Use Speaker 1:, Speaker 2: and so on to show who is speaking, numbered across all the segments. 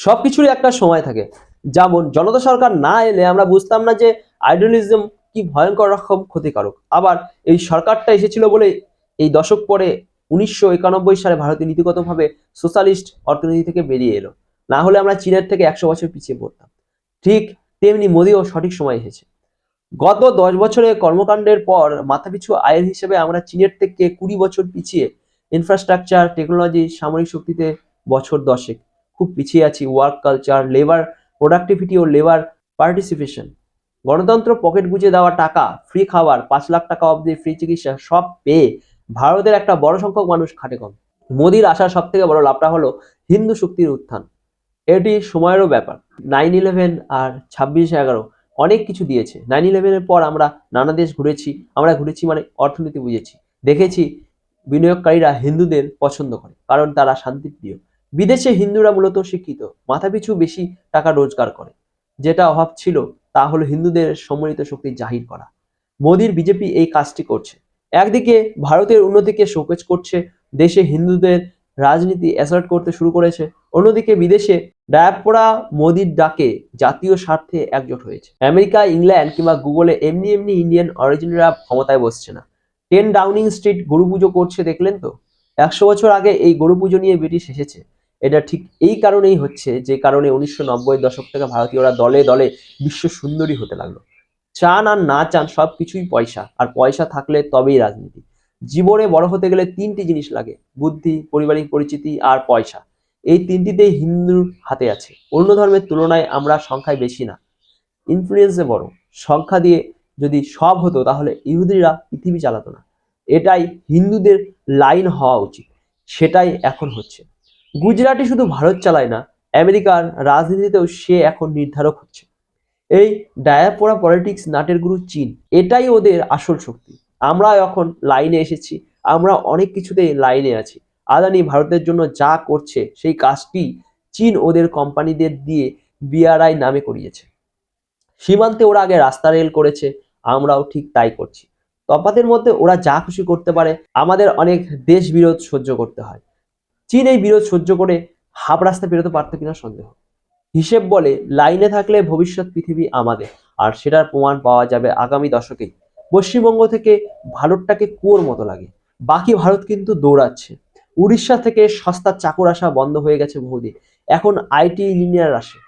Speaker 1: সব কিছুরই একটা সময় থাকে। যেমন জনতা সরকার না এলে আমরা বুঝতাম না যে আইডলিজম কি ভয়ঙ্কর রকম ক্ষতিকারক। আবার এই সরকারটা এসেছিল বলে এই দশক পরে উনিশশো একানব্বই সালে ভারতীয় নীতিগতভাবে সোশ্যালিস্ট অর্থনীতি থেকে বেরিয়ে এলো। না হলে আমরা চীনের থেকে একশো বছর পিছিয়ে পড়তাম। ঠিক তেমনি মোদিও সঠিক সময় এসেছে। গত দশ বছরের কর্মকাণ্ডের পর মাথাপিছু আয়ের হিসেবে আমরা চীনের থেকে কুড়ি বছর পিছিয়ে ইনফ্রাস্ট্রাকচার টেকনোলজি সামরিক শক্তিতে বছর দশেক খুব পিছিয়ে আছি ওয়ার্ক কালচার লেবার প্রোডাক্টিভিটি ও লেবার পার্টিসিপেশন গণতন্ত্র পকেট গুজে দেওয়া টাকা ফ্রি খাবার, পাঁচ লাখ টাকা অবধি ফ্রি চিকিৎসা সব পেয়ে ভারতের একটা বড় সংখ্যক মানুষ খাটে কম। মোদির আসার সব থেকে বড় লাভটা হলো হিন্দু শক্তির উত্থান। এটি সময়েরও ব্যাপার। নাইন ইলেভেন আর ছাব্বিশে এগারো অনেক কিছু দিয়েছে। নাইন ইলেভেনের পর আমরা নানা দেশ ঘুরেছি, আমরা ঘুরেছি মানে অর্থনীতি বুঝেছি। দেখেছি বিনিয়োগকারীরা হিন্দুদের পছন্দ করে, কারণ তারা শান্তিপ্রিয়। বিদেশে হিন্দুরা মূলত শিক্ষিত। মাথাপিছু বেশি টাকা রোজগার করে। যেটা অভাব ছিল, তা হলো হিন্দুদের সম্মিলিত শক্তি জাহির করা। মোদির বিজেপি এই কাজটি করছে। একদিকে ভারতের উন্নতিকে শোকেজ করছে, দেশে হিন্দুদের রাজনীতি অ্যাসার্ট করতে শুরু করেছে। অন্যদিকে বিদেশে ডায়াপোরা মোদির ডাকে জাতীয় স্বার্থে একজোট হয়েছে। আমেরিকা, ইংল্যান্ড কিংবা গুগলে এমনি এমনি ইন্ডিয়ান অরিজিনালরা ক্ষমতায় বসছে না। টেন ডাউনিং স্ট্রিট গরু পুজো করছে, দেখলেন তো? একশো বছর আগে এই গরু পুজো নিয়ে ব্রিটিশ এসেছে। এটা ঠিক এই কারণেই হচ্ছে যে কারণে উনিশশো নব্বই দশক থেকে ভারতীয়রা দলে দলে বিশ্ব সুন্দরী হতে লাগল। চান আর না চান সব কিছুই পয়সা, আর পয়সা থাকলে তবেই রাজনীতি। জীবনে বড় হতে গেলে তিনটি জিনিস লাগে, বুদ্ধি, পারিবারিক পরিচিতি আর পয়সা। এই তিনটিতেই হিন্দুর হাতে আছে। অন্য ধর্মের তুলনায় আমরা সংখ্যায় বেশি না। ইনফ্লুয়েন্সে বড়। সংখ্যা দিয়ে যদি সব হতো তাহলে ইহুদিরা পৃথিবী চালাতো না। এটাই হিন্দুদের লাইন হওয়া উচিত। সেটাই এখন হচ্ছে। গুজরাটি শুধু ভারত চালায় না, আমেরিকার রাজনীতিতেও সে এখন নির্ধারক হচ্ছে। এই ডায়াপোরা পলিটিক্স নাটের গুরু চীন, এটাই ওদের আসল শক্তি। আমরা এখন লাইনে এসেছি, আমরা অনেক কিছুতেই লাইনে আছি। আদানি ভারতের জন্য যা করছে, সেই কাজটি চীন ওদের কোম্পানিদের দিয়ে বিআরআই নামে করিয়েছে। সীমান্তে ওরা আগে রাস্তা রেল করেছে, আমরাও ঠিক তাই করছি। তফাতের মধ্যে ওরা যা খুশি করতে পারে, আমাদের অনেক দেশ বিরোধ সহ্য করতে হয়। চীন এই বিরোধ সহ্য করে হাফ রাস্তা বেরোতে পারতো কিনা সন্দেহ। হিসেব বলে, লাইনে থাকলে ভবিষ্যৎ পৃথিবী আমাদের, আর সেটার প্রমাণ পাওয়া যাবে আগামী দশকেই। পশ্চিমবঙ্গ থেকে ভারতটাকে কুয়োর মতো লাগে। বাকি ভারত কিন্তু দৌড়াচ্ছে। উড়িষ্যা থেকে সস্তার চাকর আসা বন্ধ হয়ে গেছে বহুদিন। এখন আইটি ইঞ্জিনিয়ার আসে।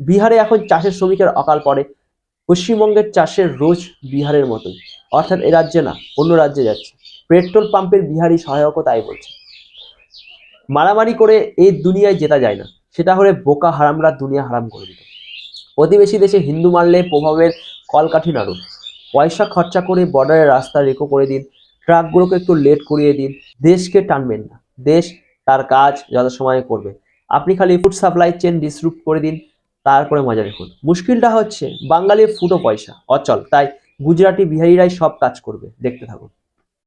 Speaker 1: বিহারে এখন চাষের শ্রমিকের অকাল পড়ে। পশ্চিমবঙ্গের চাষের রোজ বিহারের মতোই। অর্থাৎ এ রাজ্যে না, অন্য রাজ্যে যাচ্ছে। পেট্রোল পাম্পের বিহারি সহায়কও তাই বলছে। মারামারি করে এই দুনিয়ায় জেতা যায় না। সেটা হলে বোকা হারামরা দুনিয়া হারাম করে দিত। প্রতিবেশী দেশে হিন্দু মারলে প্রভাবের কলকাঠি নাড়ুন পয়সা খরচা করে বর্ডারের রাস্তা রেকো করে দিন। ট্রাকগুলোকে একটু লেট করিয়ে দিন। দেশকে টানবেন না। দেশ তার কাজ যথাসময়ে করবে। আপনি খালি ফুড সাপ্লাই চেন ডিসরুপ্ট করে দিন, তারপরে মজা রেখুন মুশকিলটা হচ্ছে, বাঙালির ফুটো পয়সা। অচল। তাই গুজরাটি বিহারিরাই সব কাজ করবে। দেখতে থাকুন।